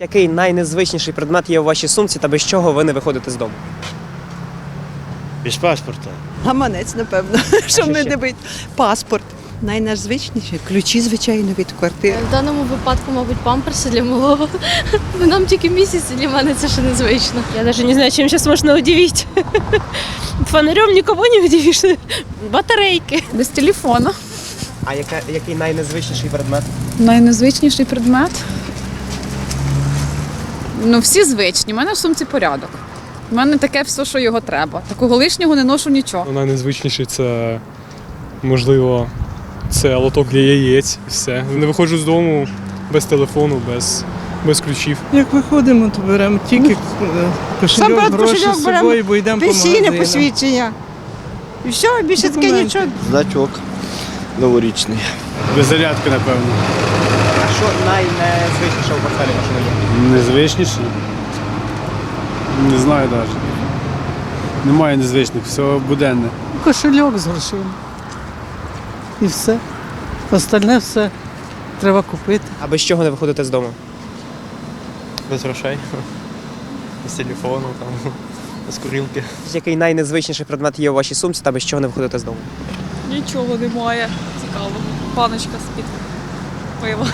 Який найнезвичніший предмет є у вашій сумці та без чого ви не виходите з дому? Без паспорта. Гаманець, напевно, щоб що не дивити. Паспорт. Найнезвичніше ключі, звичайно, від квартири. В даному випадку, мабуть, памперси для малого. Нам тільки місяць, і для мене це ще незвично. Я даже не знаю, чем сейчас можно удивить. Фонарем никого не удивишь. Батарейки. Без телефону. А яка, який найнезвичніший предмет? Найнезвичніший предмет. Ну, всі звичні. У мене в сумці порядок. У мене таке все, що його треба. Такого лишнього не ношу нічого. Ну, Найнезвичніший це, можливо, це лоток для яєць і все. Не виходжу з дому без телефону, без, без ключів. Як виходимо, то беремо тільки е, кошельок, гроші кошельок з собою, бо йдемо по Пенсійне магазинам. посвідчення. І все, більше таке нічого. Значок новорічний. Без зарядки, напевно. Що найнезвичніше у портфелі вашому є? Незвичніший. Не знаю навіть. Немає незвичних, все буденне. Кошельок з грошима. І все. Остальне все треба купити. А без чого не виходите з дому? Без грошей. Без телефону, там, без курілки. Який найнезвичніший предмет є у вашій сумці та без чого не виходите з дому? Нічого немає. Цікаво. Баночка з-під пива.